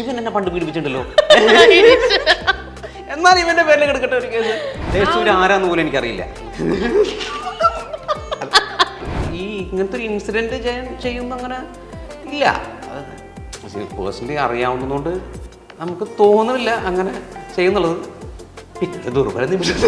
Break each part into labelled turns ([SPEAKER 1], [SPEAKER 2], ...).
[SPEAKER 1] ഇവൻ എന്നെ പണ്ട് പീഡിപ്പിച്ചിട്ടുണ്ടല്ലോ. എന്നാൽ ഇവന്റെ പേരിൽ കിടക്കട്ടെ ഒരു കേസ്. ദേശൂര് ആരാന്ന് പോലും എനിക്കറിയില്ല. ഈ ഇങ്ങനത്തെ ഒരു ഇൻസിഡന്റ് ചെയ്യുന്ന അങ്ങനെ ഇല്ല. പേഴ്സണലി അറിയാവുന്നതുകൊണ്ട് നമുക്ക് തോന്നുന്നില്ല അങ്ങനെ ചെയ്യുന്നുള്ളത്. ദുർബല നിമിഷം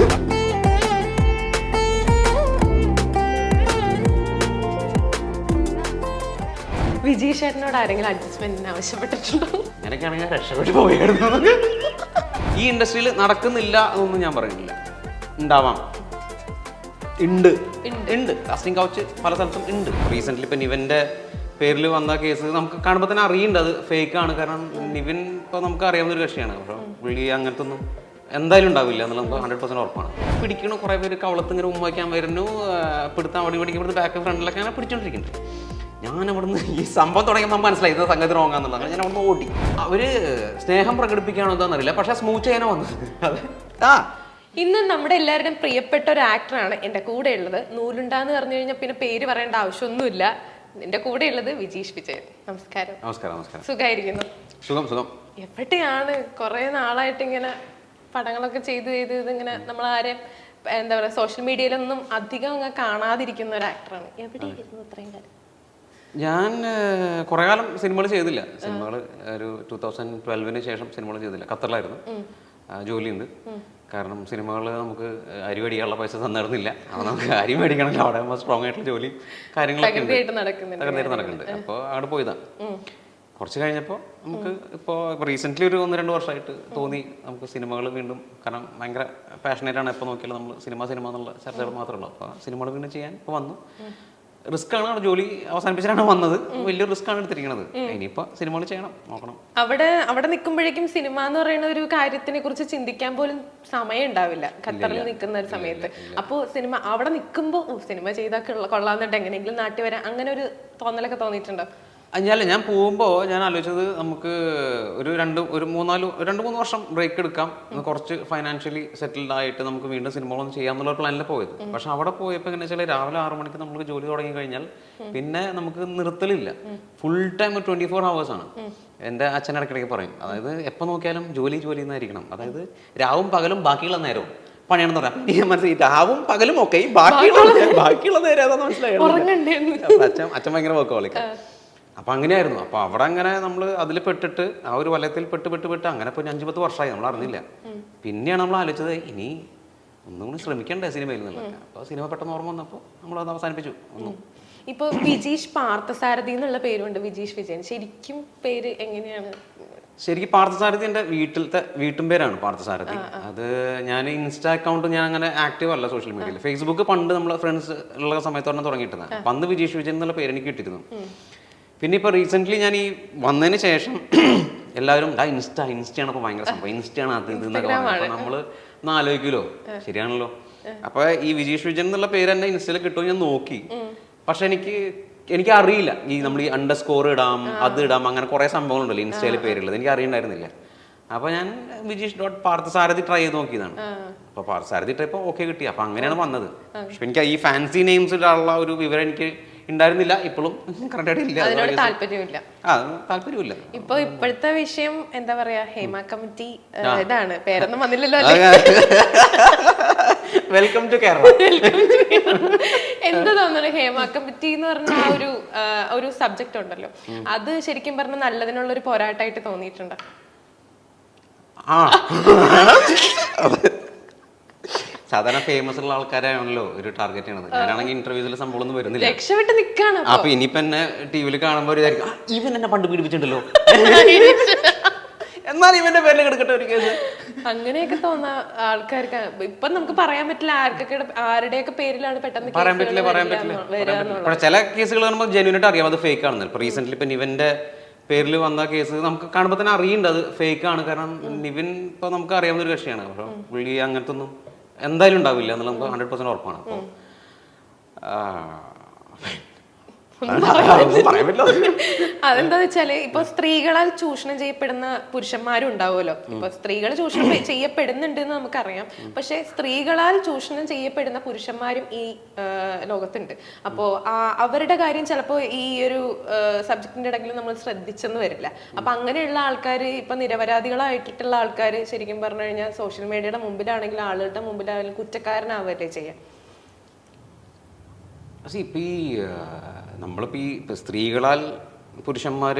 [SPEAKER 2] വിജയ് ചേട്ടനോട് ആരെങ്കിലും അഡ്ജസ്റ്റ്മെന്റിന് ആവശ്യപ്പെട്ടിട്ടുണ്ടോ?
[SPEAKER 1] അങ്ങനെയൊക്കെയാണെങ്കിൽ രക്ഷപ്പെട്ടു പോയായിരുന്നു ഈ ഇൻഡസ്ട്രിയിൽ നടക്കുന്നില്ല എന്നൊന്നും ഞാൻ പറയുന്നില്ല ഉണ്ടാവാം. ഉണ്ട്. ഉണ്ട്. കാസ്റ്റിംഗ് കൗച്ച് പല സ്ഥലത്തും ഉണ്ട്. റീസെന്റ് ഇപ്പൊ നിവിന്റെ പേരിൽ വന്ന കേസ് നമുക്ക് കാണുമ്പോൾ തന്നെ അറിയണ്ട അത് ഫേക്ക് ആണ്. കാരണം നിവിൻ ഇപ്പോൾ നമുക്ക് അറിയാവുന്ന ഒരു കക്ഷിയാണ്. പക്ഷെ പുള്ളി അങ്ങനത്തെ ഒന്നും എന്തായാലും ഉണ്ടാവില്ല എന്നുള്ളത് നമുക്ക് ഹൺഡ്രഡ് പെർസെന്റ് ഉറപ്പാണ്. പിടിക്കണ കുറേ പേര് കവളത്ത് ഇങ്ങനെ ഉമ്മ വയ്ക്കാൻ വരുന്നു. പിടുത്താൻ അവിടെ പിടിക്കും ഇവിടുത്തെ ബാക്ക് ഫ്രണ്ടിലൊക്കെ അങ്ങനെ പിടിച്ചോണ്ടിരിക്കുന്നുണ്ട്. ഞാൻ അവിടുന്ന് ഈ സംഭവം തുടങ്ങിയപ്പോൾ മനസ്സിലായി ഇത് സംഗതി റോങ്ങാന്നുള്ളത് അങ്ങനെ ഞാൻ അവിടുന്ന് ഓടി. അവർ സ്നേഹം പ്രകടിപ്പിക്കുകയാണോ എന്താണെന്നറിയില്ല. പക്ഷെ സ്മൂച്ച് ചെയ്യാനോ വന്നത്? അതെ ആ.
[SPEAKER 2] ഇന്ന് നമ്മുടെ എല്ലാവരുടെയും പ്രിയപ്പെട്ട ഒരു ആക്ടറാണ് എന്റെ കൂടെ ഉള്ളത്. നൂലുണ്ടാന്ന് പറഞ്ഞു കഴിഞ്ഞാൽ പിന്നെ പേര് പറയേണ്ട ആവശ്യമൊന്നുമില്ല. എന്റെ കൂടെ ഉള്ളത് വിജീഷ് വിജയൻ. നമസ്കാരം.
[SPEAKER 1] നമസ്കാരം നമസ്കാരം.
[SPEAKER 2] സുഖമായിരിക്കുന്നു
[SPEAKER 1] സുഖം സുഖം.
[SPEAKER 2] എവിടെയാണ് കുറേ നാളായിട്ട് ഇങ്ങനെ പടങ്ങളൊക്കെ ചെയ്ത് ചെയ്ത് ഇതിങ്ങനെ ആരെയും എന്താ പറയുക സോഷ്യൽ മീഡിയയിലൊന്നും അധികം അങ്ങ് കാണാതിരിക്കുന്ന ഒരു ആക്ടറാണ് എവിടെയായിരുന്നു ഇത്രയും കാലം?
[SPEAKER 1] ഞാൻ കുറെ കാലം സിനിമകൾ ചെയ്തില്ല. സിനിമകൾ ഒരു ടൂ തൗസൻഡ് ട്വൽവിന് ശേഷം സിനിമകൾ ചെയ്തില്ല. ഖത്തറിലായിരുന്നു. ജോലിയുണ്ട്. കാരണം സിനിമകൾ നമുക്ക് അരി മേടിക്കാനുള്ള പൈസ തന്നിരുന്നില്ല അപ്പോൾ നമുക്ക് അരി മേടിക്കണമെങ്കിൽ അവിടെ സ്ട്രോങ് ആയിട്ടുള്ള ജോലി കാര്യങ്ങളൊക്കെ ഉണ്ട്.
[SPEAKER 2] നടക്കുന്നുണ്ട്.
[SPEAKER 1] അപ്പോൾ അവിടെ പോയതാണ് കുറച്ച് കഴിഞ്ഞപ്പോൾ നമുക്ക് ഇപ്പോൾ റീസെന്റ്ലി ഒരു ഒന്ന് രണ്ട് വർഷമായിട്ട് തോന്നി നമുക്ക് സിനിമകൾ വീണ്ടും കാരണം ഭയങ്കര പാഷനേറ്റ് ആണ്. എപ്പോൾ നോക്കിയാലും നമ്മൾ സിനിമ സിനിമ എന്നുള്ള ചർച്ചകൾ മാത്രമേ ഉള്ളൂ. അപ്പോൾ സിനിമകൾ വീണ്ടും ചെയ്യാൻ ഇപ്പോൾ വന്നു. റിസ്ക് ആണ് അവിടെ ജോലി അവസാനിപ്പിച്ചിട്ടാണ് വന്നത്. വലിയ റിസ്ക് ആണ് എടുത്തിരിക്കുന്നത് ഇനിയിപ്പോ സിനിമകൾ ചെയ്യണം നോക്കണം.
[SPEAKER 2] അവിടെ അവിടെ നിൽക്കുമ്പോഴേക്കും സിനിമ എന്ന് പറയുന്ന ഒരു കാര്യത്തിനെ കുറിച്ച് ചിന്തിക്കാൻ പോലും സമയം ഉണ്ടാവില്ല ഖത്തറിൽ നിൽക്കുന്ന ഒരു സമയത്ത്. അപ്പോൾ സിനിമ അവിടെ നിൽക്കുമ്പോൾ സിനിമ ചെയ്താൽ കൊള്ള- കൊള്ളാന്നിട്ട് എങ്ങനെയെങ്കിലും നാട്ടിൽ വരാൻ അങ്ങനെ ഒരു തോന്നലൊക്കെ തോന്നിയിട്ടുണ്ടോ?
[SPEAKER 1] അല്ല ഞാൻ പോകുമ്പോൾ ഞാൻ ആലോചിച്ചത് നമുക്ക് ഒരു രണ്ട് ഒരു മൂന്നാൽ രണ്ട് മൂന്ന് വർഷം ബ്രേക്ക് എടുക്കാം. കുറച്ച് ഫൈനാൻഷ്യലി സെറ്റിൽഡ് ആയിട്ട് നമുക്ക് വീണ്ടും സിനിമകളൊന്നും ചെയ്യാന്നുള്ള പ്ലാനിൽ പോയത്. പക്ഷെ അവിടെ പോയപ്പോൾ എങ്ങനെ വെച്ചാൽ രാവിലെ ആറു മണിക്ക് നമ്മൾ ജോലി തുടങ്ങി കഴിഞ്ഞാൽ പിന്നെ നമുക്ക് നിർത്തലില്ല. Full time twenty four hours ആണ്. എന്റെ അച്ഛൻ ഇടയ്ക്കിടയ്ക്ക് പറയും അതായത് എപ്പോൾ നോക്കിയാലും ജോലി ജോലി എന്നായിരിക്കണം. അതായത് രാവും പകലും ബാക്കിയുള്ള നേരവും. പണിയാണെന്ന് പറയാം. ഞാൻ മനസ്സിലായി രാവും പകലും ഒക്കെ ബാക്കിയുള്ള ബാക്കിയുള്ള നേരം ഏതാണെന്ന് മനസ്സിലായി?
[SPEAKER 2] ഉറങ്ങണ്ടേന്ന്.
[SPEAKER 1] അച്ഛൻ അച്ഛൻ ഭയങ്കര വർക്കോളിക്ക അപ്പൊ അങ്ങനെയായിരുന്നു. അപ്പോൾ അവിടെ അങ്ങനെ നമ്മൾ അതിൽ പെട്ടിട്ട് ആ ഒരു വലയത്തിൽ പെട്ട് പെട്ട് പെട്ട് അങ്ങനെ പോയി അഞ്ചു പത്ത് വർഷമായി നമ്മൾ അറിഞ്ഞില്ല. പിന്നെയാണ് നമ്മൾ ആലോചിച്ചത് ഇനി ഒന്നും കൂടി ശ്രമിക്കണ്ടേ സിനിമയിൽ നിന്ന് അപ്പോൾ സിനിമ പെട്ടെന്ന് ഓർമ്മ വന്നപ്പോൾ നമ്മൾ അത് അവസാനിപ്പിച്ചു. ഒന്നും.
[SPEAKER 2] ഇപ്പോൾ വിജീഷ് പാർത്ഥസാരഥി എന്നുള്ള പേരുണ്ട് വിജീഷ് വിജയൻ. ശരിക്കും പേര് എങ്ങനെയാണ്?
[SPEAKER 1] ശരിക്കും പാർത്ഥസാരഥി എന്റെ വീട്ടിലത്തെ വീട്ടും പേരാണ് പാർത്ഥസാരഥി. അത് ഞാൻ ഇൻസ്റ്റാ അക്കൗണ്ട് ഞാൻ അങ്ങനെ ആക്റ്റീവ് അല്ല സോഷ്യൽ മീഡിയയിൽ ഫേസ്ബുക്ക് പണ്ട് നമ്മൾ ഫ്രണ്ട്സ് ഉള്ള സമയത്ത് പറഞ്ഞാൽ തുടങ്ങിയിട്ടുണ്ട് അപ്പൊ അന്ന് വിജീഷ് വിജയൻ എന്നുള്ള പേര് എനിക്ക് കിട്ടിയിരുന്നു. പിന്നെ ഇപ്പോൾ റീസെന്റ്ലി ഞാൻ ഈ വന്നതിന് ശേഷം എല്ലാവരും ഡാ ഇൻസ്റ്റ ഇൻസ്റ്റയാണ് അപ്പോൾ ഭയങ്കര സംഭവം. ഇൻസ്റ്റയാണ് അത് ഇത് എന്നൊക്കെ നമ്മൾ അപ്പൊ നമ്മൾ ഒന്ന് ആലോചിക്കുമല്ലോ ശരിയാണല്ലോ? അപ്പോൾ ഈ വിജീഷ് വിജയൻ എന്നുള്ള പേര് തന്നെ ഇൻസ്റ്റയിൽ കിട്ടുമോ ഞാൻ നോക്കി. പക്ഷെ എനിക്ക് എനിക്ക് അറിയില്ല ഈ നമ്മൾ ഈ അണ്ടർ സ്കോർ ഇടാം അത് ഇടാം അങ്ങനെ കുറെ സംഭവങ്ങളുണ്ടല്ലോ ഇൻസ്റ്റയിൽ പേരുള്ളത്. എനിക്ക് അറിയണ്ടായിരുന്നില്ല. അപ്പൊ ഞാൻ വിജീഷ് ഡോട്ട് പാർത്ഥസാരഥി ട്രൈ ചെയ്ത് നോക്കിയതാണ്. അപ്പൊ പാർത്ഥസാരഥി ഇട്ടപ്പോ ഓക്കെ കിട്ടി. അപ്പൊ അങ്ങനെയാണ് വന്നത്. പക്ഷെ എനിക്ക് ഈ ഫാൻസി നെയിംസ് ഇടാനുള്ള ഒരു വിവരം എനിക്ക് ഉണ്ടായിരുന്നില്ല ഇപ്പോഴും കറക്റ്റായിട്ട് ഇല്ല.
[SPEAKER 2] അതിനോട് താല്പര്യമില്ല.
[SPEAKER 1] ആ താല്പര്യമില്ല.
[SPEAKER 2] ഇപ്പൊ ഇപ്പോഴത്തെ വിഷയം എന്താ പറയാ ഹേമ കമ്മിറ്റി ഇതാണ്. പേരൊന്നും വന്നില്ലല്ലോ
[SPEAKER 1] വെൽക്കം ടു കേരള
[SPEAKER 2] എന്താ തോന്നുന്നു ഹേമ കമ്മിറ്റി എന്ന് പറഞ്ഞ ആ ഒരു ഒരു സബ്ജക്റ്റ് ഉണ്ടല്ലോ. അത് ശരിക്കും പറഞ്ഞ നല്ലതിനുള്ള ഒരു പോരാട്ടമായിട്ട് തോന്നിയിട്ടുണ്ട്?
[SPEAKER 1] ആ. സാധാരണ ഫേമസ് ഉള്ള ആൾക്കാരാണല്ലോ ഒരു ടാർഗറ്റ് ചെയ്യണത്. ഞാനാണെങ്കിൽ ഇന്റർവ്യൂസിൽ സംഭവം ഒന്നും വരുന്നില്ല.
[SPEAKER 2] രക്ഷപ്പെട്ട് നിക്കാണ്
[SPEAKER 1] അപ്പൊ. ഇനിയിപ്പോ എന്നെ ടി വിയിൽ കാണുമ്പോൾ ഒരു ഇതായിരിക്കും, "ആ, ഇവൻ എന്നെ പണ്ട് പീഡിപ്പിച്ചിട്ടുണ്ടല്ലോ. എന്നാൽ ഇവന്റെ പേരിൽ കിടക്കട്ടെ ഒരു കേസ്
[SPEAKER 2] അങ്ങനെയൊക്കെ തോന്നാ ആൾക്കാർക്ക്. ഇപ്പൊ നമുക്ക് പറയാൻ പറ്റില്ല ആർക്കൊക്കെ ആരുടെയൊക്കെ പേരിലാണ് പെട്ടെന്ന്
[SPEAKER 1] പറയാൻ പറ്റില്ല പറയാൻ പറ്റില്ല ചില കേസുകൾ കാണുമ്പോൾ ജെന്യൂനായിട്ട് അറിയാം അത് ഫേക്ക് ആണെന്ന്. ഇപ്പൊ റീസെന്റ് ഇപ്പൊ നിവന്റെ പേരിൽ വന്ന കേസ് നമുക്ക് കാണുമ്പോൾ തന്നെ അറിയണ്ടത് അത് ഫേക്ക് ആണ്. കാരണം നിവിൻ ഇപ്പൊ നമുക്ക് അറിയാവുന്ന ഒരു കക്ഷിയാണ്. പക്ഷെ പുള്ളി അങ്ങനത്തെ ഒന്നും എന്തായാലും ഉണ്ടാവില്ല എന്നുള്ള നമുക്ക് ഹൺഡ്രഡ് പെർസെന്റ് ഉറപ്പാണ്. അപ്പോൾ
[SPEAKER 2] അതെന്താ വെച്ചാൽ ഇപ്പൊ സ്ത്രീകളാൽ ചൂഷണം ചെയ്യപ്പെടുന്ന പുരുഷന്മാരും ഉണ്ടാവുമല്ലോ. ഇപ്പൊ സ്ത്രീകൾ ചൂഷണം ചെയ്യപ്പെടുന്നുണ്ട് എന്ന് നമുക്കറിയാം. പക്ഷെ സ്ത്രീകളാൽ ചൂഷണം ചെയ്യപ്പെടുന്ന പുരുഷന്മാരും ഈ ലോകത്തുണ്ട്. അപ്പോ അവരുടെ കാര്യം ചിലപ്പോ ഈ ഒരു സബ്ജക്റ്റിന്റെ ഇടയിൽ നമ്മൾ ശ്രദ്ധിച്ചെന്ന് വരില്ല. അപ്പൊ അങ്ങനെയുള്ള ആൾക്കാർ ഇപ്പൊ നിരപരാധികളായിട്ടുള്ള ആൾക്കാർ ശരിക്കും പറഞ്ഞു കഴിഞ്ഞാൽ സോഷ്യൽ മീഡിയയുടെ മുമ്പിലാണെങ്കിലും ആളുകളുടെ മുമ്പിലാണെങ്കിലും കുറ്റക്കാരനാവുകയല്ലേ ചെയ്യാം?
[SPEAKER 1] പക്ഷേ ഇപ്പം ഈ നമ്മളിപ്പോൾ ഈ സ്ത്രീകളാൽ പുരുഷന്മാർ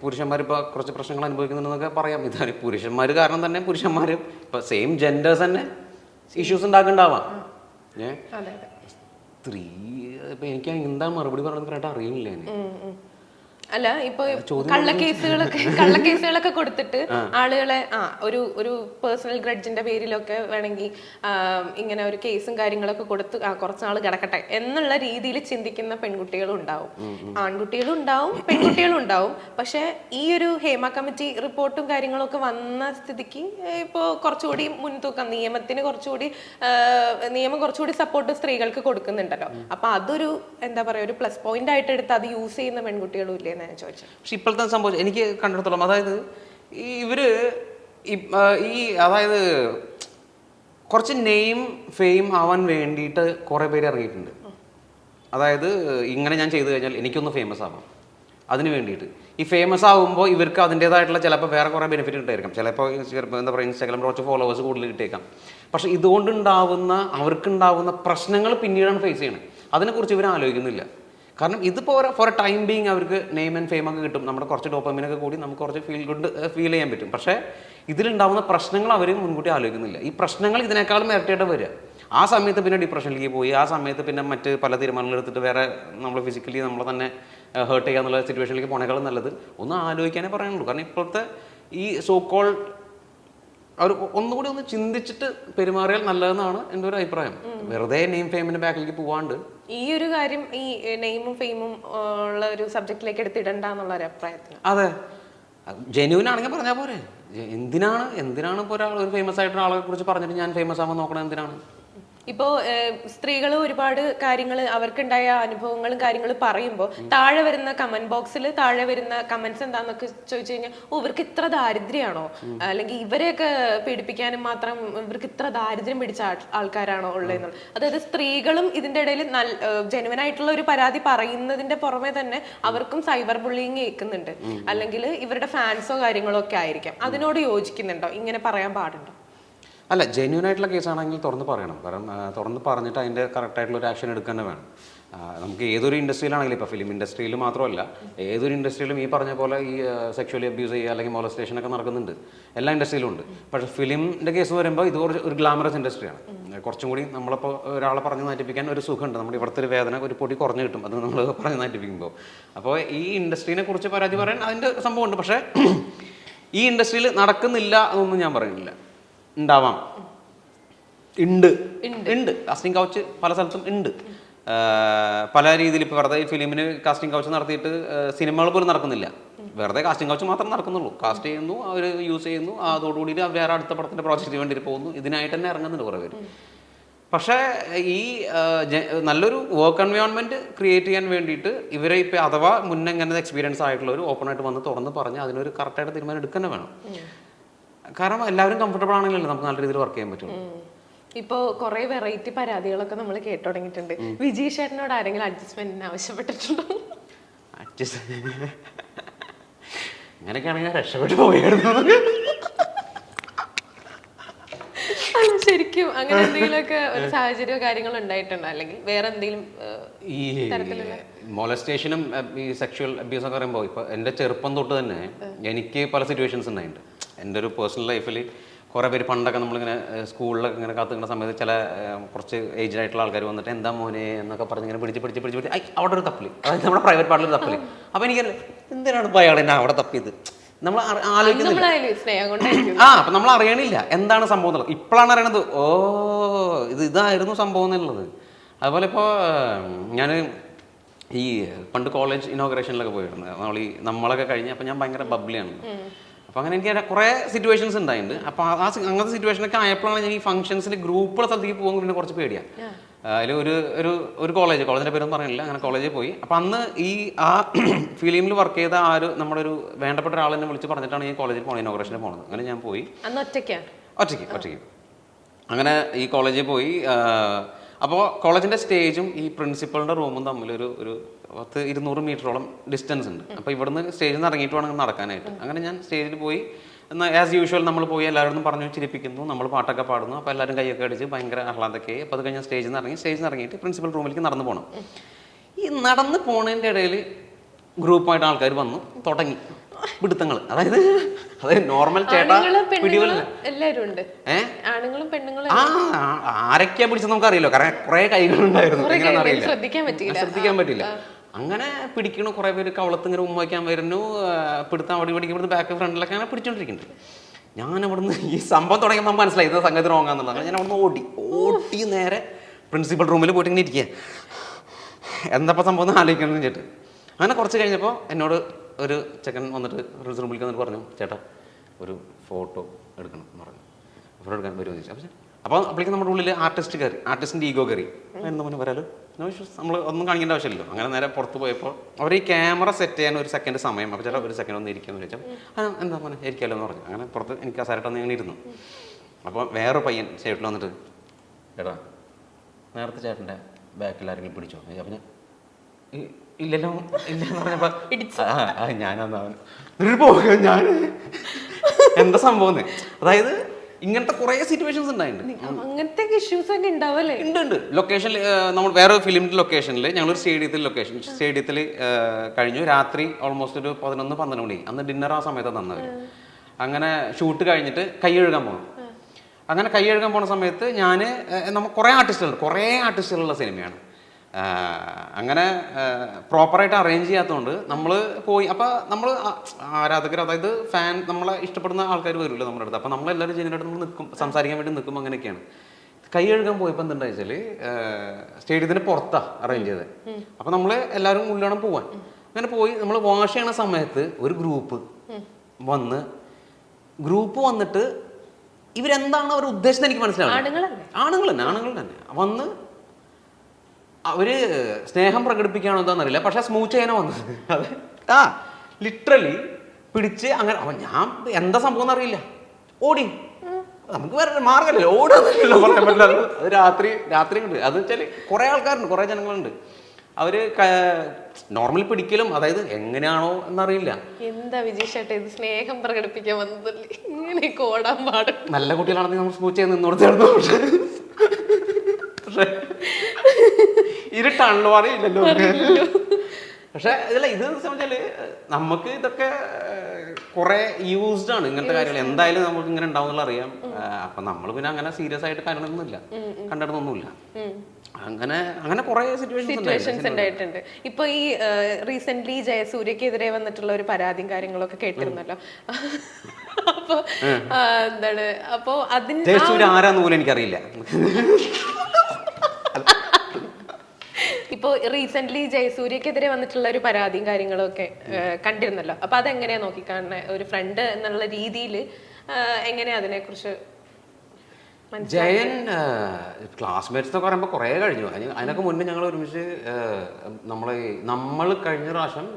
[SPEAKER 1] പുരുഷന്മാർ ഇപ്പോൾ കുറച്ച് പ്രശ്നങ്ങൾ അനുഭവിക്കുന്നുണ്ടെന്നൊക്കെ പറയാം. ഇതാണ് പുരുഷന്മാർ കാരണം തന്നെ പുരുഷന്മാർ ഇപ്പം സെയിം ജെൻഡേഴ്സ് തന്നെ ഇഷ്യൂസ് ഉണ്ടാക്കുന്നുണ്ടാവാം. ഏ? സ്ത്രീ ഇപ്പം എനിക്ക് എന്താ മറുപടി പറയുന്നത് കറക്റ്റ് അറിയില്ല.
[SPEAKER 2] അല്ല ഇപ്പൊ കള്ളക്കേസുകളൊക്കെ കള്ളക്കേസുകളൊക്കെ കൊടുത്തിട്ട് ആളുകളെ ആ ഒരു ഒരു പേഴ്സണൽ ഗ്രഡ്ജിന്റെ പേരിലൊക്കെ വേണമെങ്കിൽ ഇങ്ങനെ ഒരു കേസും കാര്യങ്ങളൊക്കെ കൊടുത്ത് ആ കുറച്ച് നാൾ കിടക്കട്ടെ എന്നുള്ള രീതിയിൽ ചിന്തിക്കുന്ന പെൺകുട്ടികളും ഉണ്ടാവും. ആൺകുട്ടികളും ഉണ്ടാവും പെൺകുട്ടികളും ഉണ്ടാവും. പക്ഷെ ഈ ഒരു ഹേമ കമ്മിറ്റി റിപ്പോർട്ടും കാര്യങ്ങളൊക്കെ വന്ന സ്ഥിതിക്ക് ഇപ്പോൾ കുറച്ചുകൂടി മുൻതൂക്കം നിയമത്തിന് കുറച്ചുകൂടി നിയമം കുറച്ചുകൂടി സപ്പോർട്ട് സ്ത്രീകൾക്ക് കൊടുക്കുന്നുണ്ടല്ലോ. അപ്പൊ അതൊരു എന്താ പറയാ ഒരു പ്ലസ് പോയിന്റ് ആയിട്ട് എടുത്ത് അത് യൂസ് ചെയ്യുന്ന പെൺകുട്ടികളും ഇല്ലേ? എന്നാണ് ഞാൻ ചോദിച്ചത്.
[SPEAKER 1] പക്ഷെ ഇപ്പോഴത്തെ സംഭവം എനിക്ക് കണ്ടിടത്തോളം അതായത് ഈ ഇവർ ഈ- അതായത് കുറച്ച് നെയിം ഫെയിം ആവാൻ വേണ്ടിയിട്ട് കുറേ പേര് ഇറങ്ങിയിട്ടുണ്ട്. അതായത് ഇങ്ങനെ ഞാൻ ചെയ്തു കഴിഞ്ഞാൽ എനിക്കൊന്ന് ഫേമസ് ആവാം. അതിന് വേണ്ടിയിട്ട്. ഈ ഫേമസ് ആകുമ്പോൾ ഇവർക്ക് അതിന്റേതായിട്ടുള്ള ചിലപ്പോൾ വേറെ കുറേ ബെനിഫിറ്റ് കിട്ടായിരിക്കും. ചിലപ്പോൾ എന്താ പറയുക ഇൻസ്റ്റാഗ്രാമിൽ കുറച്ച് ഫോളോവേഴ്സ് കൂടുതൽ കിട്ടിയേക്കാം. പക്ഷേ ഇതുകൊണ്ടുണ്ടാവുന്ന അവർക്കുണ്ടാവുന്ന പ്രശ്നങ്ങൾ പിന്നീടാണ് ഫേസ് ചെയ്യണത് അതിനെക്കുറിച്ച് ഇവർ ആലോചിക്കുന്നില്ല. കാരണം ഇതിപ്പോൾ ഫോർ എ ടൈം ബീങ് അവർക്ക് നെയിം ആൻഡ് ഫെയിം ഒക്കെ കിട്ടും. നമ്മുടെ കുറച്ച് ഡോപ്പമിനൊക്കെ കൂടി നമുക്ക് കുറച്ച് ഫീൽ ഗുഡ് ഫീൽ ചെയ്യാൻ പറ്റും. പക്ഷേ ഇതിലുണ്ടാവുന്ന പ്രശ്നങ്ങൾ അവർ മുൻകൂട്ടി ആലോചിക്കുന്നില്ല. ഈ പ്രശ്നങ്ങൾ ഇതിനേക്കാളും ഇരട്ടിയായിട്ട് വരിക. ആ സമയത്ത് പിന്നെ ഡിപ്രഷനിലേക്ക് പോയി. ആ സമയത്ത് പിന്നെ മറ്റ് പല തീരുമാനങ്ങൾ എടുത്തിട്ട് വേറെ നമ്മൾ ഫിസിക്കലി നമ്മളെ തന്നെ ഹേർട്ട് ചെയ്യുക എന്നുള്ള സിറ്റുവേഷനിലേക്ക് പോണേക്കാളും നല്ലത് ഒന്ന് ആലോചിക്കാനേ പറയാനുള്ളൂ. കാരണം ഇപ്പോഴത്തെ ഈ സോ കോൾ അവർ ഒന്നുകൂടി ഒന്ന് ചിന്തിച്ചിട്ട് പെരുമാറിയാൽ നല്ലതെന്നാണ് എന്റെ ഒരു അഭിപ്രായം. വെറുതെ നെയിം ഫേമിന്റെ ബാക്കിലേക്ക് പോവാണ്ട്
[SPEAKER 2] ഈ ഒരു കാര്യം ഈ നെയിമും ഫെയിമും ഉള്ള ഒരു സബ്ജക്റ്റിലേക്ക് എടുത്തിടണ്ട എന്നുള്ള ഒരു അഭിപ്രായത്തിന്
[SPEAKER 1] അതെ. ജെന്യൂൻ ആണെങ്കിൽ പറഞ്ഞാൽ പോരെ. എന്തിനാണ് എന്തിനാണ് ഇപ്പോൾ ഒരാൾ ഒരു ഫേമസ് ആയിട്ടുള്ള ആളെ കുറിച്ച് പറഞ്ഞിട്ട് ഞാൻ ഫേമസ് ആവാൻ നോക്കണത് എന്തിനാണ്?
[SPEAKER 2] ഇപ്പോ സ്ത്രീകൾ ഒരുപാട് കാര്യങ്ങൾ അവർക്കുണ്ടായ അനുഭവങ്ങളും കാര്യങ്ങളും പറയുമ്പോൾ താഴെ വരുന്ന കമന്റ് ബോക്സിൽ താഴെ വരുന്ന കമന്റ്സ് എന്താന്നൊക്കെ ചോദിച്ചു കഴിഞ്ഞാൽ ഓ ഇവർക്ക് ഇത്ര ദാരിദ്ര്യമാണോ? അല്ലെങ്കിൽ ഇവരെയൊക്കെ പീഡിപ്പിക്കാനും മാത്രം ഇവർക്ക് ഇത്ര ദാരിദ്ര്യം പിടിച്ച ആൾക്കാരാണോ ഉള്ളതെന്നുള്ളത് അതായത് സ്ത്രീകളും ഇതിന്റെ ഇടയിൽ നല്ല ജെനുവൻ ആയിട്ടുള്ള ഒരു പരാതി പറയുന്നതിന്റെ പുറമെ തന്നെ അവർക്കും സൈബർ ബുള്ളിങ് കേൾക്കുന്നുണ്ട് അല്ലെങ്കിൽ ഇവരുടെ ഫാൻസോ കാര്യങ്ങളോ ഒക്കെ ആയിരിക്കാം. അതിനോട് യോജിക്കുന്നുണ്ടോ? ഇങ്ങനെ പറയാൻ പാടുണ്ടോ?
[SPEAKER 1] അല്ല ജെന്യൂൻ ആയിട്ടുള്ള കേസാണെങ്കിൽ തുറന്ന് പറയണം. കാരണം തുറന്ന് പറഞ്ഞിട്ട് അതിന്റെ കറക്റ്റായിട്ടുള്ള ഒരു ആക്ഷൻ എടുക്കുക തന്നെ വേണം നമുക്ക് ഏതൊരു ഇൻഡസ്ട്രിയിലാണെങ്കിലും ഇപ്പോൾ ഫിലിം ഇൻഡസ്ട്രിയിൽ മാത്രമല്ല ഏതൊരു ഇൻഡസ്ട്രിയിലും ഈ പറഞ്ഞ പോലെ ഈ സെക്ഷലി അബ്യൂസ് ചെയ്യുക അല്ലെങ്കിൽ molestation ഒക്കെ നടക്കുന്നുണ്ട്. എല്ലാ ഇൻഡസ്ട്രിയിലും ഉണ്ട്. പക്ഷേ ഫിലിമിന്റെ കേസ് വരുമ്പോൾ ഇത് കുറച്ച് ഒരു ഗ്ലാമറസ് ഇൻഡസ്ട്രിയാണ് കുറച്ചും കൂടി നമ്മളിപ്പോൾ ഒരാളെ പറഞ്ഞ് നാറ്റിപ്പിക്കാൻ ഒരു സുഖമുണ്ട്. നമ്മുടെ ഇവിടുത്തെ ഒരു വേദന ഒരു പൊടി കുറഞ്ഞു കിട്ടും. അത് നമ്മൾ പറഞ്ഞ് നാറ്റിപ്പിക്കുമ്പോൾ അപ്പോൾ ഈ ഇൻഡസ്ട്രീനെ കുറിച്ച് പരാതി പറയാൻ അതിന്റെ സംഭവമുണ്ട്. പക്ഷേ ഈ ഇൻഡസ്ട്രിയിൽ നടക്കുന്നില്ല എന്നൊന്നും ഞാൻ പറയുന്നില്ല. ഉണ്ടാവാം. ഉണ്ട് ഉണ്ട് കാസ്റ്റിംഗ് കൗച്ച് പല സ്ഥലത്തും ഉണ്ട് പല രീതിയിൽ ഇപ്പോൾ വെറുതെ ഈ ഫിലിമിന് കാസ്റ്റിംഗ് കൗച്ച് നടത്തിയിട്ട് സിനിമകൾ പോലും നടക്കുന്നില്ല. വെറുതെ കാസ്റ്റിംഗ് കൗച്ച് മാത്രം നടക്കുന്നുള്ളൂ. കാസ്റ്റ് ചെയ്യുന്നു അവർ യൂസ് ചെയ്യുന്നു അതോടുകൂടി അവർ വേറെ അടുത്ത പടത്തിന്റെ പ്രോജക്റ്റിന് വേണ്ടി പോകുന്നു. ഇതിനായിട്ട് തന്നെ ഇറങ്ങുന്നുണ്ട് കുറേ പേര്. പക്ഷേ ഈ നല്ലൊരു വർക്ക് എൻവയോൺമെന്റ് ക്രിയേറ്റ് ചെയ്യാൻ വേണ്ടിയിട്ട് ഇവരെ ഇപ്പം അഥവാ മുന്നേ ഇങ്ങനെ എക്സ്പീരിയൻസ് ആയിട്ടുള്ളവർ ഓപ്പൺ ആയിട്ട് വന്ന് തുറന്ന് പറഞ്ഞ് അതിനൊരു കറക്റ്റായിട്ട് തീരുമാനം എടുക്കുക വേണം. കാരണം എല്ലാവരും കംഫർട്ടബിൾ ആണെങ്കിലല്ലേ നമുക്ക് നല്ല രീതിയിൽ വർക്ക് ചെയ്യാൻ പറ്റുള്ളൂ.
[SPEAKER 2] ഇപ്പോ കുറെ വെറൈറ്റി പരാതികളൊക്കെ നമ്മൾ കേട്ടു തുടങ്ങിയിട്ടുണ്ട്. വിജയ് ചേട്ടനോട് ആരെങ്കിലും അഡ്ജസ്റ്റ്മെന്റിന് ആവശ്യപ്പെട്ടിട്ടുണ്ടോ?
[SPEAKER 1] അങ്ങനെയൊക്കെയാണെങ്കിൽ രക്ഷപ്പെട്ടു പോയായിരുന്നു.
[SPEAKER 2] ശരിക്കും അങ്ങനെ എന്തെങ്കിലുമൊക്കെ ഒരു സാഹചര്യമോ കാര്യങ്ങളോ ഉണ്ടായിട്ടുണ്ടോ? അല്ലെങ്കിൽ വേറെ എന്തെങ്കിലും
[SPEAKER 1] ഈ മോളസ്റ്റേഷനും ഈ സെക്ഷൽ അബ്യൂസ് ഒക്കെ പറയുമ്പോൾ ഇപ്പൊ എന്റെ ചെറുപ്പം തൊട്ട് തന്നെ എനിക്ക് പല സിറ്റുവേഷൻസ് ഉണ്ടായിട്ടുണ്ട്. എന്റെ ഒരു പേഴ്സണൽ ലൈഫിൽ കുറേ പേര് പണ്ടൊക്കെ നമ്മളിങ്ങനെ സ്കൂളിലൊക്കെ ഇങ്ങനെ കാത്തുക്കുന്ന സമയത്ത് ചില കുറച്ച് ഏജ്ഡ് ആയിട്ടുള്ള ആൾക്കാർ വന്നിട്ട് എന്താ മോനെ എന്നൊക്കെ പറഞ്ഞ് ഇങ്ങനെ പിടിച്ച് പിടിച്ച് പിടിച്ച് പിടിച്ച് ഐ അവിടെ ഒരു തപ്പൽ. അതായത് നമ്മുടെ പ്രൈവറ്റ് പാർട്ടിൽ ഒരു തപ്പൽ. അപ്പോൾ എനിക്ക് എന്തിനാണ് ഇപ്പോൾ അയാൾ എന്നെ അവിടെ തപ്പിയത്? നമ്മൾ ആ- ആലോചിക്കുന്നില്ല. ആ അപ്പം നമ്മൾ അറിയണില്ല. എന്താണ് സംഭവം എന്നുള്ളത്. ഇപ്പോഴാണ് അറിയണത് ഓ ഇത് ഇതായിരുന്നു സംഭവം എന്നുള്ളത്. അതുപോലെ ഇപ്പോൾ ഞാൻ ഈ പണ്ട് കോളേജ് ഇനോഗ്രേഷനിലൊക്കെ പോയിരുന്നു. നമ്മൾ ഈ നമ്മളൊക്കെ കഴിഞ്ഞ് അപ്പം ഞാൻ ഭയങ്കര ബബ്ലിയാണ് അപ്പോൾ അങ്ങനെ എനിക്ക് കുറേ സിറ്റുവേഷൻസ് ഉണ്ടായിട്ടുണ്ട്. അപ്പോൾ ആ അങ്ങനത്തെ സിറ്റുവേഷനൊക്കെ ആയപ്പോഴാണ് ഞാൻ ഈ ഫംഗ്ഷൻസിൽ ഗ്രൂപ്പുള്ള സ്ഥലത്തേക്ക് പോകുമ്പോൾ പിന്നെ കുറച്ച് പേടിയാണ് അതിൽ ഒരു ഒരു ഒരു കോളേജ് കോളേജിന്റെ പേരൊന്നും പറയുന്നില്ല അങ്ങനെ കോളേജിൽ പോയി. അപ്പം അന്ന് ഈ ആ ഫിലിമിൽ വർക്ക് ചെയ്ത ആ ഒരു നമ്മുടെ ഒരു വേണ്ടപ്പെട്ട ഒരാളെന്നെ എന്നെ വിളിച്ച് പറഞ്ഞിട്ടാണ് ഈ കോളേജിൽ പോണത് ഇനോഗ്രേഷന് പോണത്. അങ്ങനെ ഞാൻ പോയി.
[SPEAKER 2] ഒറ്റയ്ക്കാ?
[SPEAKER 1] ഒറ്റയ്ക്ക് ഒറ്റയ്ക്ക്. അങ്ങനെ ഈ കോളേജിൽ പോയി. അപ്പോൾ കോളേജിന്റെ സ്റ്റേജും ഈ പ്രിൻസിപ്പളിന്റെ റൂമും തമ്മിൽ ഒരു ഒരു പത്ത് ഇരുന്നൂറ് മീറ്ററോളം ഡിസ്റ്റൻസ് ഉണ്ട്. അപ്പോൾ ഇവിടുന്ന് സ്റ്റേജിൽ നിന്ന് ഇറങ്ങിയിട്ട് വേണം നടക്കാനായിട്ട്. അങ്ങനെ ഞാൻ സ്റ്റേജിൽ പോയി. എന്നാൽ ആസ് യൂഷ്വൽ നമ്മൾ പോയി എല്ലാവരോടും പറഞ്ഞു ചിരിപ്പിക്കുന്നു. നമ്മൾ പാട്ടൊക്കെ പാടുന്നു. അപ്പോൾ എല്ലാവരും കൈയൊക്കെ അടിച്ച് ഭയങ്കര ആഹ്ലാദൊക്കെ അപ്പോൾ അത് കഴിഞ്ഞാൽ സ്റ്റേജിൽ നിന്ന് ഇറങ്ങി. സ്റ്റേജിൽ നിന്ന് ഇറങ്ങിയിട്ട് പ്രിൻസിപ്പൽ റൂമിലേക്ക് നടന്നു പോകണം ഈ നടന്ന് പോണതിന്റെ ഇടയിൽ ഗ്രൂപ്പായിട്ട് ആൾക്കാർ വന്നു. തുടങ്ങി. പിടുത്തങ്ങൾ അതായത് അതായത് നോർമൽ ചേട്ടാ പിടിവല്ല
[SPEAKER 2] ആണുങ്ങളും പെണ്ണുങ്ങളും
[SPEAKER 1] ആ ആരൊക്കെയാ പിടിച്ചത് നമുക്ക് അറിയില്ല കാരണം കുറെ കൈകളുണ്ടായിരുന്നു. എങ്ങനെയാണെന്ന് അറിയില്ല.
[SPEAKER 2] ശ്രദ്ധിക്കാൻ
[SPEAKER 1] പറ്റില്ല അങ്ങനെ പിടിക്കണു. കുറേ പേര് കവളത്ത് ഇങ്ങനെ ഉമ്മ വയ്ക്കാൻ വരുന്നു. പിടുത്തം അവിടെ പിടിക്കും ഇവിടുന്ന് ബാക്ക് ഫ്രണ്ടിലൊക്കെ അങ്ങനെ പിടിച്ചോണ്ടിരിക്കുന്നുണ്ട്. ഞാൻ അവിടുന്ന് ഈ സംഭവം തുടങ്ങിയപ്പോൾ മനസ്സിലായി. ഇത് സംഗതി റോങ് ആണെന്നുള്ളത്. ഞാൻ അവിടുന്ന് ഓടി ഓടി നേരെ പ്രിൻസിപ്പൽ റൂമിൽ പോയിട്ട് ഇങ്ങനെ ഇരിക്കുക എന്തപ്പോൾ സംഭവം എന്ന് ആലോചിക്കണം ചേട്ടൻ അങ്ങനെ കുറച്ച് കഴിഞ്ഞപ്പോൾ എന്നോട് ഒരു ചെക്കൻ വന്നിട്ട് പ്രിൻസിപ്പൽ റൂമിൽ വന്നിട്ട് പറഞ്ഞു ചേട്ടാ ഒരു ഫോട്ടോ എടുക്കണം എന്ന് പറഞ്ഞു. ഫോട്ടോ എടുക്കാൻ വരുമെന്ന് ചോദിച്ചു. അപ്പോൾ അപ്പോൾ അപ്പോഴേക്കും നമ്മുടെ ഉള്ളിൽ ആർട്ടിസ്റ്റ് കയറി ആർട്ടിസ്റ്റിന്റെ ഈഗോ കയറി എന്താ പറഞ്ഞു വരാലോ നോ ഇഷ്യൂസ് നമ്മൾ ഒന്നും കാണിക്കേണ്ട ആവശ്യമില്ലല്ലോ. അങ്ങനെ നേരെ പുറത്ത് പോയപ്പോൾ അവർ ഈ ക്യാമറ സെറ്റ് ചെയ്യാൻ ഒരു സെക്കൻഡ് സമയം അപ്പോൾ ചേട്ടാ ഒരു സെക്കൻഡ് ഒന്ന് ഇരിക്കാമെന്ന് ചോദിച്ചാൽ ആ എന്താ മോനെ ഇരിക്കാമല്ലോ എന്ന് പറഞ്ഞു. അങ്ങനെ പുറത്ത് എനിക്ക് ആ സാരട്ടൊന്ന് ഇങ്ങനെ ഇരുന്നു. അപ്പോൾ വേറെ പയ്യൻ ചേട്ടൻ വന്നിട്ട് ചേട്ടാ നേരത്തെ ചേട്ടന്റെ ബാക്കിൽ ആരെങ്കിലും പിടിച്ചോ? അപ്പം ഞാൻ "ഇ- ഇല്ലല്ലോ ഇല്ല എന്ന് പറഞ്ഞപ്പോൾ ആ, ഞാനന്ന് അവൻ "ഒരു പോകാൻ ഞാൻ എന്താ സംഭവം അതായത് ഇങ്ങനത്തെ കുറേ സിറ്റുവേഷൻസ് ഉണ്ടായിട്ടുണ്ട്.
[SPEAKER 2] അങ്ങനത്തെ ഇഷ്യൂസ് ഒക്കെ ഉണ്ടാവല്ലേ?
[SPEAKER 1] ഉണ്ട് ഉണ്ട്. ലൊക്കേഷനിൽ നമ്മൾ വേറെ ഫിലിമിന്റെ ലൊക്കേഷനിൽ ഒരു സ്റ്റേഡിയത്തിൽ ലൊക്കേഷൻ സ്റ്റേഡിയത്തിൽ കഴിഞ്ഞു. രാത്രി ഓൾമോസ്റ്റ് ഒരു പതിനൊന്ന് പന്ത്രണ്ട് മണി. അന്ന് ഡിന്നർ ആ സമയത്ത് തന്നവർ അങ്ങനെ ഷൂട്ട് കഴിഞ്ഞിട്ട് കൈ കഴുകാൻ പോകണം അങ്ങനെ കൈ കഴുകാൻ പോണ സമയത്ത് ഞാൻ നമ്മൾ കുറേ ആർട്ടിസ്റ്റുകളുണ്ട് കുറേ ആർട്ടിസ്റ്റുകളുള്ള സിനിമയാണ് അങ്ങനെ പ്രോപ്പറായിട്ട് അറേഞ്ച് ചെയ്യാത്തതുകൊണ്ട് നമ്മൾ പോയി അപ്പോൾ നമ്മൾ ആരാധകർ അതായത് ഫാൻ നമ്മളെ ഇഷ്ടപ്പെടുന്ന ആൾക്കാർ വരുമല്ലോ നമ്മുടെ അടുത്ത്. അപ്പോൾ നമ്മളെല്ലാവരും ചെയ്യുന്നതിന്റെ അടുത്ത് നമ്മൾ നിൽക്കും സംസാരിക്കാൻ വേണ്ടി നിൽക്കും അങ്ങനെയൊക്കെയാണ്. കൈ കഴുകാൻ പോയപ്പോൾ എന്തുണ്ടാ വെച്ചാൽ സ്റ്റേഡിയത്തിന് പുറത്താണ് അറേഞ്ച് ചെയ്തത് അപ്പോൾ നമ്മൾ എല്ലാവരും ഉള്ളിലാണ് പോവാൻ. അങ്ങനെ പോയി നമ്മൾ വാഷ് ചെയ്യണ സമയത്ത് ഒരു ഗ്രൂപ്പ് വന്ന് ഗ്രൂപ്പ് വന്നിട്ട് ഇവരെന്താണ് അവർ ഉദ്ദേശിച്ചത് എനിക്ക് മനസ്സിലാവും
[SPEAKER 2] ആണുങ്ങളല്ലേ?
[SPEAKER 1] ആണുങ്ങൾ തന്നെ ആണുങ്ങൾ തന്നെ വന്ന് അവർ സ്നേഹം പ്രകടിപ്പിക്കുകയാണോ എന്താണെന്നറിയില്ല പക്ഷെ സ്മൂച്ച് ചെയ്യാനോ വന്നത്. അതെ ആ ലിറ്ററലി പിടിച്ച് അങ്ങനെ അവൻ ഞാൻ എന്താ സംഭവം എന്നറിയില്ല ഓടി. നമുക്ക് വേറെ മാർഗമല്ലോ ഓടുന്നില്ലല്ലോ പറയാൻ പറ്റില്ല. അത് രാത്രി രാത്രി ഉണ്ട്. അത് വെച്ചാൽ കുറേ ആൾക്കാരുണ്ട് കുറേ ജനങ്ങളുണ്ട്. അവർ നോർമലി പിടിക്കലും അതായത് എങ്ങനെയാണോ എന്നറിയില്ല.
[SPEAKER 2] എന്താ വിജയ് ഇത് സ്നേഹം പ്രകടിപ്പിക്കാൻ വന്നതല്ലേ? ഇങ്ങനെ ഓടാൻ പാടും.
[SPEAKER 1] നല്ല കുട്ടികളാണെങ്കിൽ നമ്മൾ സ്മൂത്ത് ചെയ്യാൻ നിന്നോട് ചേർന്നു പക്ഷേ ഇരുട്ടാണല്ലോ അറിയില്ലല്ലോ. പക്ഷെ ഇതല്ല ഇത് സംബന്ധിച്ചാൽ നമുക്ക് ഇതൊക്കെ കുറെ യൂസ്ഡ് ആണ് ഇങ്ങനത്തെ കാര്യങ്ങൾ. എന്തായാലും നമുക്ക് ഇങ്ങനെ ഉണ്ടാവും അറിയാം. അപ്പൊ നമ്മൾ പിന്നെ അങ്ങനെ സീരിയസ് ആയിട്ട് കാര്യങ്ങളൊന്നുമില്ല. കണ്ടിടത്തൊന്നുമില്ല അങ്ങനെ അങ്ങനെ കുറെ സിറ്റുവേഷൻസ്
[SPEAKER 2] സിറ്റുവേഷൻസ് ഉണ്ടായിട്ടുണ്ട്. ഇപ്പൊ ഈ റീസെന്റ് ജയസൂര്യക്കെതിരെ വന്നിട്ടുള്ള ഒരു പരാതിയും കാര്യങ്ങളൊക്കെ കേട്ടിരുന്നല്ലോ. അപ്പൊ എന്താണ് അപ്പൊ അതിന്
[SPEAKER 1] ജയസൂര്യ ആരാന്ന് പോലും എനിക്കറിയില്ല.
[SPEAKER 2] ഇപ്പൊ റീസെന്റ് ജയസൂര്യക്കെതിരെ വന്നിട്ടുള്ള ഒരു പരാതിയും കാര്യങ്ങളും ഒക്കെ ആ, കണ്ടിരുന്നല്ലോ. അപ്പൊ അതെങ്ങനെയാ നോക്കിക്കാണുന്നത് ഒരു ഫ്രണ്ട് എന്നുള്ള രീതിയിൽ എങ്ങനെയാ അതിനെ കുറിച്ച്
[SPEAKER 1] ജയൻ ക്ലാസ്മേറ്റ്സ് എന്നൊക്കെ പറയുമ്പോൾ കുറേ കഴിഞ്ഞു. അതിന് അതിനൊക്കെ മുന്നേ ഞങ്ങൾ ഒരുമിച്ച് നമ്മൾ നമ്മൾ കഴിഞ്ഞ പ്രാവശ്യം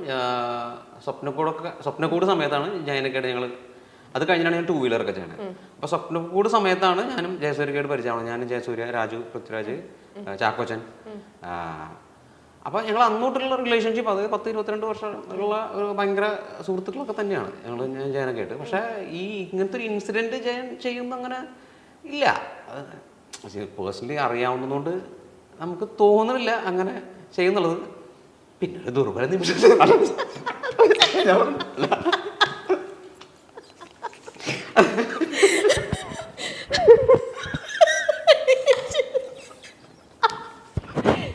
[SPEAKER 1] സ്വപ്നക്കൂടൊക്കെ സ്വപ്നക്കൂട് സമയത്താണ് ജയനൊക്കെയായിട്ട് ഞങ്ങൾ അത് കഴിഞ്ഞാണ് ഞാൻ ടൂ വീലറൊക്കെ ചെയ്യണത് അപ്പോൾ സ്വപ്നക്കൂട് സമയത്താണ് ഞാനും ജയസൂര്യക്കായിട്ട് പരിചയമാണ് ഞാനും ജയസൂര്യ രാജു പൃഥ്വിരാജ് ചാക്കോച്ചൻ. അപ്പോൾ ഞങ്ങൾ അന്നോട്ടുള്ള റിലേഷൻഷിപ്പ് അത് പത്ത് ഇരുപത്തിരണ്ട് വർഷം ഉള്ള ഒരു ഭയങ്കര സുഹൃത്തുക്കളൊക്കെ തന്നെയാണ്. ഞങ്ങൾ ഞാൻ ജയനൊക്കെ ആയിട്ട്. പക്ഷേ ഈ ഇങ്ങനത്തെ ഒരു ഇൻസിഡന്റ് ജയൻ ചെയ്യുന്ന അങ്ങനെ ഇല്ല. പേഴ്സണലി അറിയാവുന്നതുകൊണ്ട് നമുക്ക് തോന്നുന്നില്ല അങ്ങനെ ചെയ്യുന്നുള്ളത്. പിന്നെ ഒരു ദുർബല നിമിഷം ഞാൻ പറഞ്ഞില്ല.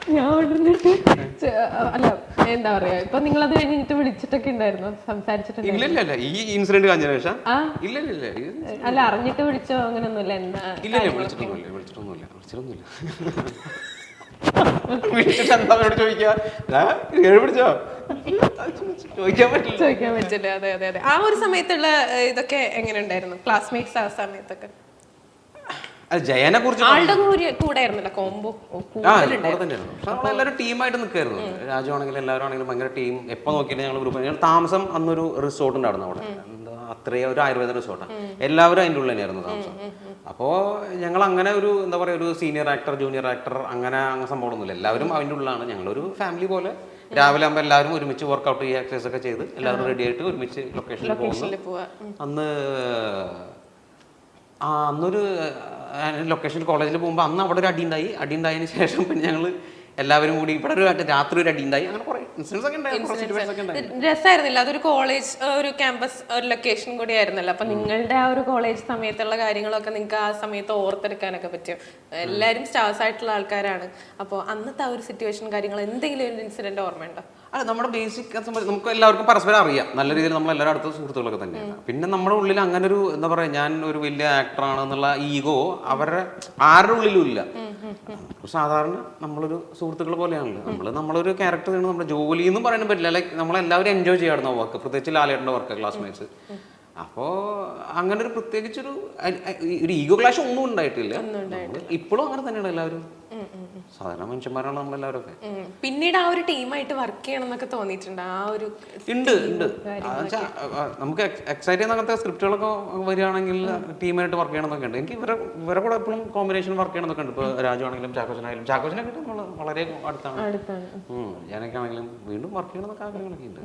[SPEAKER 2] ഞാൻ ഉടനിട്ട് ചെ- അല്ല എന്താ പറയാ? ഇപ്പൊ നിങ്ങൾ അത് കഴിഞ്ഞിട്ട് വിളിച്ചിട്ടൊക്കെ ഉണ്ടായിരുന്നു സംസാരിച്ചിട്ടുണ്ട്
[SPEAKER 1] ഈ ഇൻസിഡന്റ് കഴിഞ്ഞ ശേഷം.
[SPEAKER 2] അല്ല അറിഞ്ഞിട്ട് വിളിച്ചോ അങ്ങനെയൊന്നുമില്ല എന്താ?
[SPEAKER 1] വിളിച്ചിട്ടൊന്നുമില്ല വിളിച്ചിട്ടൊന്നുമില്ല വിളിച്ചിട്ടൊന്നുമില്ല. വിളിച്ചിട്ട് എന്താ അവരോട് ചോദിക്കുക? "ആ, ഏഴ് പിടിച്ചോ? ചോദിക്കാൻ പറ്റില്ല.
[SPEAKER 2] ചോദിക്കാൻ പറ്റില്ല അതെ അതെ അതെ. ആ ഒരു സമയത്തുള്ള ഇതൊക്കെ എങ്ങനെ ഉണ്ടായിരുന്നു? ക്ലാസ്മേറ്റ്സ് ആ സമയത്തൊക്കെ?
[SPEAKER 1] ജയനെ കുറിച്ച്
[SPEAKER 2] കൂടെ കോംബോ
[SPEAKER 1] നമ്മളെല്ലാവരും ടീമായിട്ട് നിൽക്കായിരുന്നു. രാജു ആണെങ്കിലും എല്ലാവരും ആണെങ്കിലും ഭയങ്കര ടീം എപ്പോ നോക്കിയാലും ഞങ്ങൾ ഗ്രൂപ്പ് ഞങ്ങൾ താമസം അന്നൊരു റിസോർട്ട് ഉണ്ടായിരുന്നു അവിടെ. എന്താ അത്രയും ഒരു ആയുർവേദ റിസോർട്ടാണ് എല്ലാവരും അതിന്റെ ഉള്ളിൽ തന്നെയായിരുന്നു താമസം. അപ്പോൾ ഞങ്ങൾ അങ്ങനെ ഒരു എന്താ പറയുക ഒരു സീനിയർ ആക്ടർ ജൂനിയർ ആക്ടർ അങ്ങനെ അങ്ങനെ സംഭവമൊന്നുമില്ല എല്ലാവരും അതിന്റെ ഉള്ളിലാണ്. ഞങ്ങളൊരു ഫാമിലി പോലെ. രാവിലെ ആകുമ്പോൾ എല്ലാവരും ഒരുമിച്ച് വർക്കൗട്ട് ചെയ്യുക എക്സസൈസ് ഒക്കെ ചെയ്ത് എല്ലാവരും റെഡി ആയിട്ട് ഒരുമിച്ച് ലൊക്കേഷനിൽ പോകുന്നു. അന്ന് ആ അന്നൊരു ലൊക്കേഷൻ കോളേജിൽ പോകുമ്പോൾ അന്ന് അവിടെ ഒരു അടി ഉണ്ടായി അടി ഉണ്ടായതിന് ശേഷം പിന്നെ ഞങ്ങൾ എല്ലാവരും കൂടി ഇവിടെ ഒരു രാത്രി ഒരു അടി ഉണ്ടായി അങ്ങനെ കുറേ ഇൻസിഡൻസ് ഒക്കെ
[SPEAKER 2] രസമായിരുന്നില്ല അതൊരു കോളേജ് ഒരു ക്യാമ്പസ് ഒരു ലൊക്കേഷൻ കൂടി ആയിരുന്നല്ലോ. അപ്പൊ നിങ്ങളുടെ ആ ഒരു കോളേജ് സമയത്തുള്ള കാര്യങ്ങളൊക്കെ നിങ്ങൾക്ക് ആ സമയത്ത് ഓർത്തെടുക്കാനൊക്കെ പറ്റും. എല്ലാവരും സ്റ്റാർസ് ആയിട്ടുള്ള ആൾക്കാരാണ്. അപ്പോൾ അന്നത്തെ ആ ഒരു സിറ്റുവേഷൻ കാര്യങ്ങൾ എന്തെങ്കിലും ഒരു ഇൻസിഡന്റ് ഓർമ്മയുണ്ടോ?
[SPEAKER 1] അല്ല നമ്മുടെ ബേസിക് നമുക്ക് എല്ലാവർക്കും പരസ്പരം അറിയാം. നല്ല രീതിയിൽ നമ്മൾ എല്ലാവരും അടുത്ത സുഹൃത്തുക്കളൊക്കെ തന്നെയാണ്. പിന്നെ നമ്മുടെ ഉള്ളിൽ അങ്ങനെ ഒരു എന്താ പറയുക ഞാൻ ഒരു വലിയ ആക്ടറാണ് എന്നുള്ള ഈഗോ അവരുടെ ആരുടെ ഉള്ളിലും ഇല്ല. സാധാരണ നമ്മളൊരു സുഹൃത്തുക്കൾ പോലെയാണല്ലോ. നമ്മൾ നമ്മളൊരു ക്യാരക്ടർ നമ്മുടെ ജോലി എന്നും പറയാനും പറ്റില്ല. ലൈക്ക് നമ്മളെല്ലാവരും എൻജോയ് ചെയ്യാറുണ്ട് വർക്ക് പ്രത്യേകിച്ച് ലാലേട്ടന്റെ വർക്ക് ക്ലാസ്മേറ്റ്സ് അപ്പോൾ അങ്ങനെ ഒരു പ്രത്യേകിച്ചൊരു ഒരു ഈഗോ ക്ലാഷ് ഒന്നും ഉണ്ടായിട്ടില്ല. ഇപ്പോഴും അങ്ങനെ തന്നെയാണ് എല്ലാവരും. സാധാരണ മനുഷ്യന്മാരാണ് നമ്മളെല്ലാവരും ഒക്കെ
[SPEAKER 2] പിന്നീട് ആ ഒരു ടീമായിട്ട് വർക്ക് ചെയ്യണം എന്നൊക്കെ തോന്നിയിട്ടുണ്ട്. ആ ഒരു
[SPEAKER 1] ഉണ്ട് ഉണ്ട്. നമുക്ക് എക്സൈറ്റ് ചെയ്യുന്ന അങ്ങനത്തെ സ്ക്രിപ്റ്റുകളൊക്കെ വരികയാണെങ്കിൽ ടീമായിട്ട് വർക്ക് ചെയ്യണമെന്നൊക്കെ ഉണ്ട്. എനിക്ക് ഇവരെ ഇവരെ കൂടെ എപ്പോഴും കോമ്പിനേഷൻ വർക്ക് ചെയ്യണമെന്നൊക്കെ ഉണ്ട്. ഇപ്പോൾ രാജു ആണെങ്കിലും ചാക്കോച്ചനായാലും ചാക്കോച്ചനൊക്കെ നമ്മൾ വളരെ അടുത്താണ്. ഞാനൊക്കെ ആണെങ്കിലും വീണ്ടും വർക്ക് ചെയ്യണമെന്നൊക്കെ ആഗ്രഹങ്ങളൊക്കെ ഉണ്ട്.